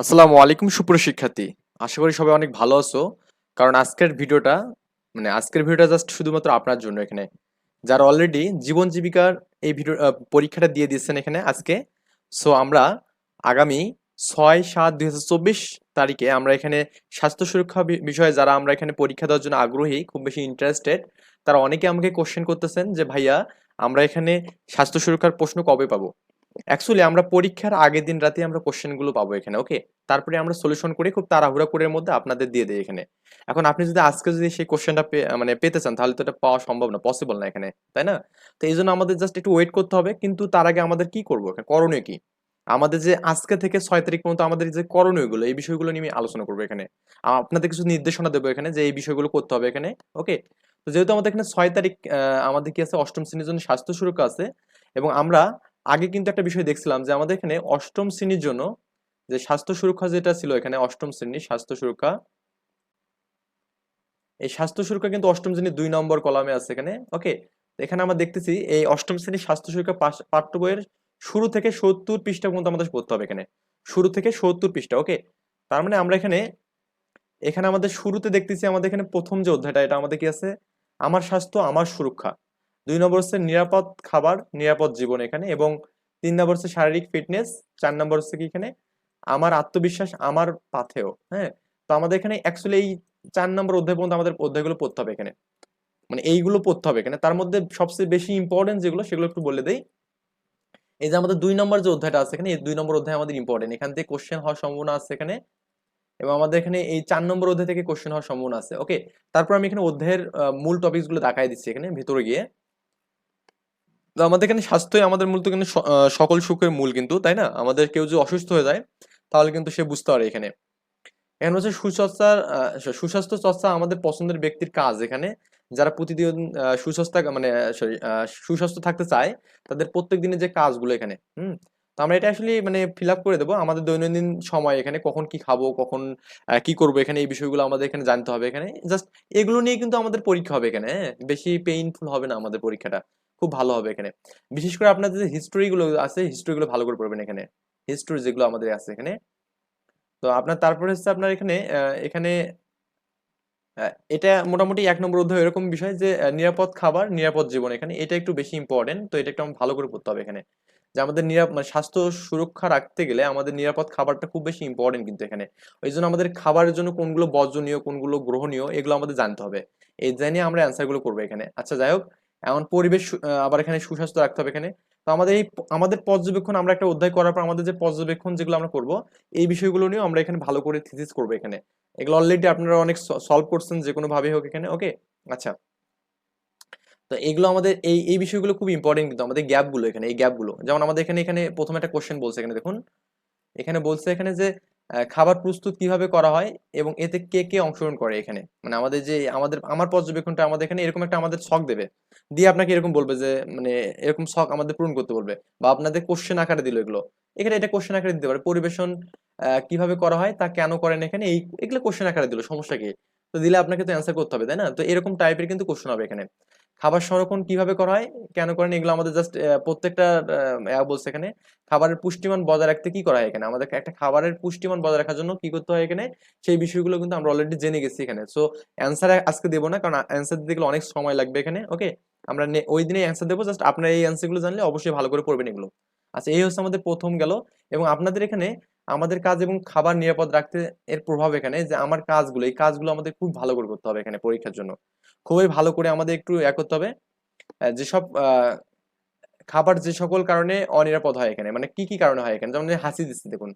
আসসালামু আলাইকুম, সুপ্রিয় শিক্ষার্থী। আশা করি সবাই অনেক ভালো আছো। কারণ আজকের ভিডিওটা মানে আজকের ভিডিওটা জাস্ট শুধুমাত্র আপনার জন্য এখানে। যারা অলরেডি জীবন জীবিকার এই ভিডিও পরীক্ষাটা দিয়ে দিয়েছেন এখানে আজকে সো আমরা আগামী ছয় সাত দুই তারিখে আমরা এখানে স্বাস্থ্য সুরক্ষা বিষয়ে যারা আমরা এখানে পরীক্ষা দেওয়ার জন্য আগ্রহী, খুব বেশি ইন্টারেস্টেড তারা অনেকে আমাকে কোশ্চেন করতেছেন যে, ভাইয়া, আমরা এখানে স্বাস্থ্য সুরক্ষার প্রশ্ন কবে পাবো? অ্যাকচুয়ালি আমরা পরীক্ষার আগের দিন রাতে আমরা কোশ্চেনগুলো পাবো এখানে ওকে তারপরে আমরা সলিউশন করে খুব তাড়াহুড়া করে মধ্যে আপনাদের দিয়ে দিই এখানে। এখন আপনি যদি আজকে যদি সেই কোশ্চেনটা মানে পেতে চান, তাহলে তো এটা পাওয়া সম্ভব না পসিবল না এখানে, তাই না? তো এই জন্য আমাদের জাস্ট একটু ওয়েট করতে হবে, কিন্তু তার আগে আমাদের কি করব করণীয় কি? আমাদের যে আজকে থেকে ছয় তারিখ পর্যন্ত আমাদের যে করণীয়গুলো, এই বিষয়গুলো নিয়ে আমি আলোচনা করব এখানে। আপনাদের কিছু নির্দেশনা দেবো এখানে যে এই বিষয়গুলো করতে হবে এখানে ওকে তো যেহেতু আমাদের এখানে ছয় তারিখ আমাদের কি আছে, অষ্টম শ্রেণির জন্য স্বাস্থ্য সুরক্ষা আছে, এবং আমরা আগে কিন্তু একটা বিষয় দেখছিলাম যে আমাদের এখানে অষ্টম শ্রেণির জন্য যে স্বাস্থ্য সুরক্ষা যেটা ছিল এখানে অষ্টম শ্রেণি স্বাস্থ্য সুরক্ষা, এই স্বাস্থ্য সুরক্ষা কিন্তু অষ্টম শ্রেণির দুই নম্বর কলামে আছে এখানে। ওকে এখানে আমরা দেখতেছি এই অষ্টম শ্রেণির স্বাস্থ্য সুরক্ষা পাঠ্য বইয়ের শুরু থেকে সত্তর পৃষ্ঠা পর্যন্ত আমাদের পড়তে হবে এখানে। শুরু থেকে সত্তর পৃষ্ঠা, ওকে? তার মানে আমরা এখানে এখানে আমাদের শুরুতে দেখতেছি আমাদের এখানে প্রথম যে অধ্যায়টা, এটা আমাদের কি আছে? আমার স্বাস্থ্য, আমার সুরক্ষা। দুই নম্বর হচ্ছে নিরাপদ খাবার, নিরাপদ জীবন এখানে এবং তিন নম্বর হচ্ছে শারীরিক ফিটনেস চার নম্বর হচ্ছে কি এখানে? আমার আত্মবিশ্বাস আমার পাথেও হ্যাঁ? তো আমাদের এখানে অ্যাকচুয়ালি এই চার নম্বর অধ্যায় পর্যন্ত আমাদের অধ্যায়গুলো পড়তে হবে এখানে। মানে এইগুলো পড়তে হবে এখানে। তার মধ্যে সবচেয়ে বেশি ইম্পর্টেন্ট যেগুলো সেগুলো একটু বলে দেই। এই যে আমাদের দুই নম্বর যে অধ্যায়টা আছে এখানে, এই দুই নম্বর অধ্যায় আমাদের ইম্পর্টেন্ট এখান থেকে কোশ্চেন হওয়ার সম্ভাবনা আছে এখানে। এবং আমাদের এখানে এই চার নম্বর অধ্যায় থেকে কোশ্চেন হওয়ার সম্ভাবনা আছে। ওকে তারপর আমি এখানে অধ্যায়ের মূল টপিকসগুলো দেখাই দিচ্ছি এখানে, ভিতরে গিয়ে। আমাদের এখানে স্বাস্থ্যই আমাদের মূলত কিন্তু সকল সুখের মূল কিন্তু, তাই না? আমাদের কেউ যদি অসুস্থ হয়ে যায়, তাহলে কিন্তু সে বুঝতে পারে এখানে। এখানে হচ্ছে সুস্বাস্থ্যার সুস্বাস্থ্য চর্চা আমাদের পছন্দের ব্যক্তির কাজ এখানে। যারা প্রতিদিন সুস্বাস্থ্য মানে সরি সুস্বাস্থ্য থাকতে চায়, তাদের প্রত্যেক দিনের যে কাজগুলো এখানে, হুম? তো আমরা এটা আসলে মানে ফিল আপ করে দেবো। আমাদের দৈনন্দিন সময় এখানে কখন কি খাব, কখন কি করব এখানে, এই বিষয়গুলো আমাদের এখানে জানতে হবে এখানে। জাস্ট এগুলো নিয়ে কিন্তু আমাদের পরীক্ষা হবে এখানে হ্যাঁ? বেশি পেইনফুল হবে না আমাদের পরীক্ষাটা। খুব ভালো হবে এখানে। বিশেষ করে আপনাদের যে হিস্টোরি গুলো আছে হিস্টোরি গুলো ভালো করে পড়বেন এখানে। হিস্টোরি যেগুলো আমাদের আছে এখানে। তো আপনার তারপরে হচ্ছে আপনার এখানে এখানে এটা মোটামুটি এক নম্বর অধ্যায় এরকম বিষয় যে নিরাপদ খাবার, নিরাপদ জীবন এখানে। এটা একটু বেশি ইম্পর্টেন্ট তো এটা একটু আমার ভালো করে পড়তে হবে এখানে। যে আমাদের নিরাপ মানে স্বাস্থ্য সুরক্ষা রাখতে গেলে আমাদের নিরাপদ খাবারটা খুব বেশি ইম্পর্টেন্ট কিন্তু এখানে। ওই জন্য আমাদের খাবারের জন্য কোনগুলো বর্জনীয়, কোনগুলো গ্রহণীয়, এগুলো আমাদের জানতে হবে। এই জানিয়ে আমরা অ্যান্সারগুলো করব এখানে। আচ্ছা যাই হোক এমন পরিবেশ আবার এখানে সুস্বাস্থ্য রাখতে হবে এখানে। তো আমাদের এই আমাদের পর্যবেক্ষণ আমরা একটা অধ্যায় করার পর আমাদের যে পর্যবেক্ষণ যেগুলো আমরা করব, এই বিষয়গুলো নিয়েও আমরা এখানে ভালো করে থিসিস করব এখানে। এগুলো অলরেডি আপনারা অনেক সলভ করছেন যে কোনো ভাবে হোক এখানে ওকে আচ্ছা। তো এগুলো আমাদের এই এই বিষয়গুলো খুব ইম্পর্টেন্ট কিন্তু আমাদের গ্যাপগুলো এখানে, এই গ্যাপগুলো যেমন আমাদের এখানে এখানে প্রথমে একটা কোশ্চেন বলছে এখানে, দেখুন। এখানে বলছে এখানে যে খাবার প্রস্তুত কীভাবে করা হয় এবং এতে কে কে অংশগ্রহণ করে এখানে? মানে আমাদের যে আমাদের, আমার পর্যবেক্ষণটা আমাদের এখানে এরকম একটা আমাদের শখ দেবে। দিয়ে আপনাকে এরকম বলবে যে মানে এরকম শখ আমাদের পূরণ করতে বলবে বা আপনাদের কোশ্চেন আকারে দিল এগুলো। এখানে এটা কোশ্চেন আকারে দিতে পারে, পরিবেশন কীভাবে করা হয়, তা কেন করেন এখানে, এই এগুলো কোশ্চেন আকারে দিল, সমস্যা কি? তো দিলে আপনাকে তো অ্যান্সার করতে হবে, তাই না? তো এরকম টাইপের কিন্তু কোশ্চেন হবে এখানে। খাবার সংরক্ষণ কীভাবে করা হয়? কেন করেন? এগুলো আমাদের জাস্ট প্রত্যেকটা বলছে এখানে, খাবারের পুষ্টিমান বজায় রাখতে কি করা হয় এখানে? আমাদের একটা খাবারের পুষ্টিমান বজায় রাখার জন্য কি করতে হয় এখানে? সেই বিষয়গুলো কিন্তু আমরা অলরেডি জেনে গেছি এখানে। সো অ্যান্সার আজকে দেবো না, কারণ অ্যান্সার দিতে গেলে অনেক সময় লাগবে এখানে ওকে আমরা ওই দিনে অ্যান্সার দেবো জাস্ট আপনার এই অ্যান্সারগুলো জানলে অবশ্যই ভালো করে পড়বেন এগুলো। আচ্ছা এই হচ্ছে আমাদের প্রথম গেল। এবং আপনাদের এখানে আমাদের কাজ এবং খাবার নিরাপদ রাখতে এর প্রভাব এখানে, যে আমার কাজগুলো, এই কাজগুলো আমাদের খুব ভালো করে করতে হবে এখানে পরীক্ষার জন্য। খুবই ভালো করে আমাদের একটু ইয়া করতে হবে। যেসব খাবার যে সকল কারণে অনিরাপদ হয় এখানে মানে কি কি কারণে হয় এখানে? যেমন হাসি দিচ্ছে, দেখুন,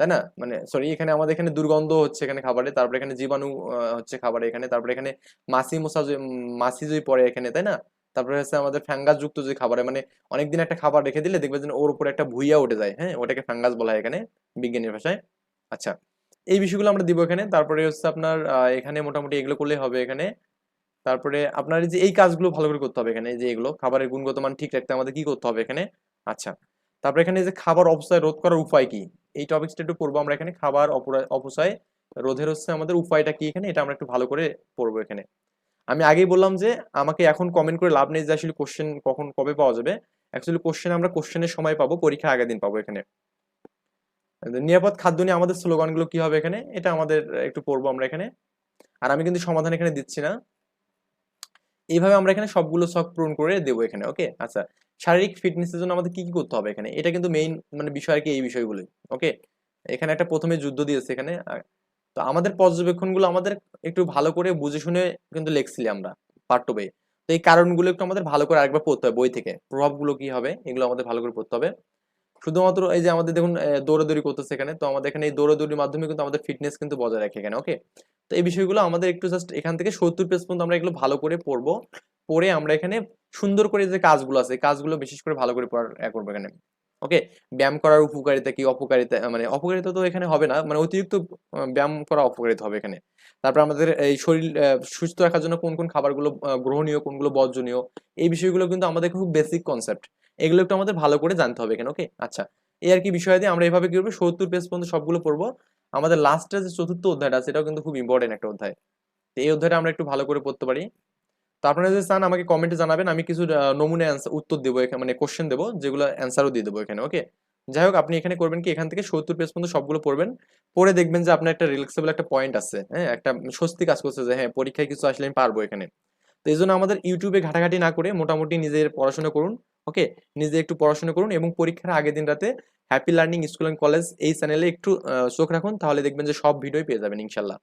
তাই না? মানে সরি এখানে আমাদের এখানে দুর্গন্ধ হচ্ছে এখানে খাবারে, তারপরে এখানে জীবাণু হচ্ছে খাবারে এখানে, তারপরে এখানে মাছি মশা মাছি যদি পড়ে এখানে, তাই না? তারপরে হচ্ছে আমাদের ফ্যাঙ্গাস যুক্ত যে খাবারে মানে অনেকদিন একটা খাবার রেখে দিলে দেখবে যে ওর উপরে একটা ভুইয়া উঠে যায় হ্যাঁ? ওটাকে ফ্যাঙ্গাস বলা হয় এখানে, বিজ্ঞানের ভাষায়। আচ্ছা এই বিষয়গুলো আমরা দিব এখানে, তারপরে হচ্ছে আপনার এখানে মোটামুটি এগুলো করলেই হবে এখানে। তারপরে আপনার যে এই কাজগুলো ভালো করে করতে হবে এখানে যে এগুলো, খাবারের গুণগত মান ঠিক রাখতে আমাদের কি করতে হবে এখানে? আচ্ছা তারপরে এখানে যে খাবার অপচয় রোধ করার উপায় কি? এই টপিকসটা একটু পড়ব আমরা এখানে, খাবার অপচয় রোধের হচ্ছে আমাদের উপায়টা কি এখানে? এটা আমরা একটু ভালো করে পড়ব এখানে। আমি আগেই বললাম যে আমাকে এখন কমেন্ট করে লাভ নেই যে আসলে কোশ্চেন কখন, কবে পাওয়া যাবে। অ্যাকচুয়ালি কোশ্চেন আমরা কোশ্চেনের সময় পাবো পরীক্ষা আগের দিন পাবো এখানে। নিরাপদ খাদ্য নিয়ে আমাদের স্লোগানগুলো কি হবে এখানে? এটা আমাদের একটু পড়ব আমরা এখানে। আর আমি কিন্তু সমাধান এখানে দিচ্ছি না। এইভাবে আমরা এখানে সবগুলো শখ পূরণ করে দেবো এখানে ওকে আচ্ছা শারীরিক ফিটনেসের জন্য আমাদের কি কি করতে হবে এখানে? এটা কিন্তু মেইন মানে বিষয় আর কি এই বিষয়গুলো ওকে এখানে একটা প্রথমে যুদ্ধ দিয়েছে এখানে তো আমাদের পর্যবেক্ষণগুলো আমাদের একটু ভালো করে বুঝে শুনে কিন্তু লেখছিলি আমরা পাঠ্য বইয়ে তো এই কারণগুলো একটু আমাদের ভালো করে আরেকবার পড়তে হবে বই থেকে, প্রভাবগুলো কি হবে, এগুলো আমাদের ভালো করে পড়তে হবে। শুধুমাত্র এই যে আমাদের দেখুন দৌড়াদৌড়ি করতেছে এখানে, তো আমাদের এখানে এই দৌড়াদৌড়ির মাধ্যমে কিন্তু আমাদের ফিটনেস কিন্তু বজায় রাখে এখানে ওকে তো এই বিষয়গুলো আমাদের একটু জাস্ট এখান থেকে সত্তর পেজ পর্যন্ত আমরা এগুলো ভালো করে পড়ব, পড়ে আমরা এখানে সুন্দর করে যে কাজগুলো আছে কাজগুলো বিশেষ করে ভালো করে পড়ার, এ, করব এখানে ওকে ব্যায়াম করার উপকারিতা কি, অপকারিতা মানে অপকারিতা তো এখানে হবে না মানে অতিরিক্ত ব্যায়াম করা অপকারিতা হবে এখানে, তারপর আমাদের এই শরীর সুস্থ রাখার জন্য কোন কোন খাবারগুলো গ্রহণীয়, কোনগুলো বর্জনীয়, এই বিষয়গুলো কিন্তু আমাদের খুব বেসিক কনসেপ্ট এগুলো একটু আমাদের ভালো করে জানতে হবে এখানে ওকে আচ্ছা এই আর কি বিষয় দিয়ে আমরা এভাবে কি করব? সত্তর পেজ পর্যন্ত সবগুলো পড়ব। আমাদের লাস্টের যে চতুর্থ অধ্যায়টা এটাও কিন্তু খুব ইম্পর্টেন্ট একটা অধ্যায়। তো এই অধ্যায়টা আমরা একটু ভালো করে পড়তে পারি। তো আপনারা যদি চান, আমাকে কমেন্টে জানাবেন, আমি কিছু নমুনা উত্তর দেবো এখানে মানে কোশ্চেন দেবো, যেগুলো অ্যান্সারও দিয়ে দেবো এখানে ওকে যাই হোক, আপনি এখানে করবেন কি, এখান থেকে সত্তর পেজ পর্যন্ত সবগুলো পড়বেন। পড়ে দেখবেন যে আপনার একটা রিল্যাক্সেবল একটা পয়েন্ট আছে হ্যাঁ? একটা স্বস্তি কাজ করছে যে হ্যাঁ পরীক্ষায় কিছু আসলে আমি পারব এখানে। তো এই জন্য আমাদের ইউটিউবে ঘাটাঘাটি না করে মোটামুটি নিজের পড়াশোনা করুন। ওকে? নিজে একটু পড়াশোনা করুন এবং পরীক্ষার আগের দিন রাতে happy learning school and college এই চ্যানেলে একটু চোখ রাখুন, তাহলে দেখবেন যে সব ভিডিও পেয়ে যাবেন, ইনশাল্লাহ।